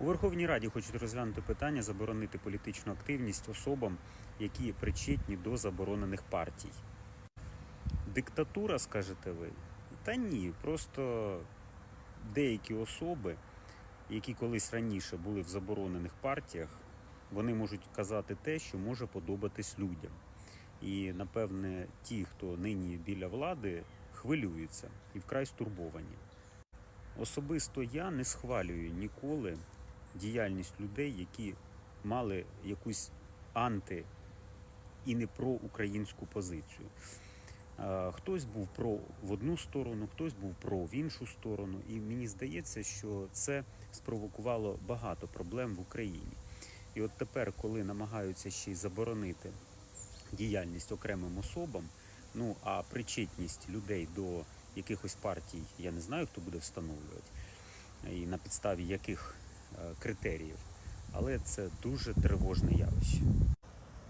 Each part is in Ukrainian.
У Верховній Раді хочуть розглянути питання заборонити політичну активність особам, які причетні до заборонених партій. Диктатура, скажете ви? Та ні, просто деякі особи, які колись раніше були в заборонених партіях, вони можуть казати те, що може подобатись людям. І напевне, ті, хто нині біля влади, хвилюються і вкрай стурбовані. Особисто я не схвалюю ніколи діяльність людей, які мали якусь анти і не проукраїнську позицію. Е, Хтось був про в одну сторону, хтось був про в іншу сторону. І мені здається, що це спровокувало багато проблем в Україні. І от тепер, коли намагаються ще й заборонити діяльність окремим особам, ну а причетність людей до якихось партій, я не знаю, хто буде встановлювати, і на підставі яких критеріїв, але це дуже тривожне явище.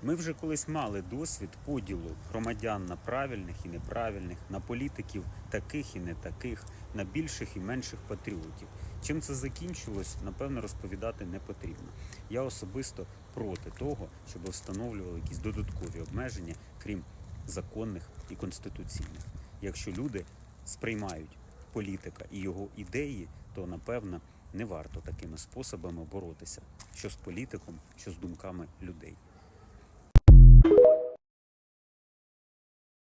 Ми вже колись мали досвід поділу громадян на правильних і неправильних, на політиків таких і не таких, на більших і менших патріотів. Чим це закінчилось, напевно, розповідати не потрібно. Я особисто проти того, щоб встановлювали якісь додаткові обмеження, крім законних і конституційних. Якщо люди сприймають політика і його ідеї, то напевно не варто такими способами боротися, що з політиком, що з думками людей.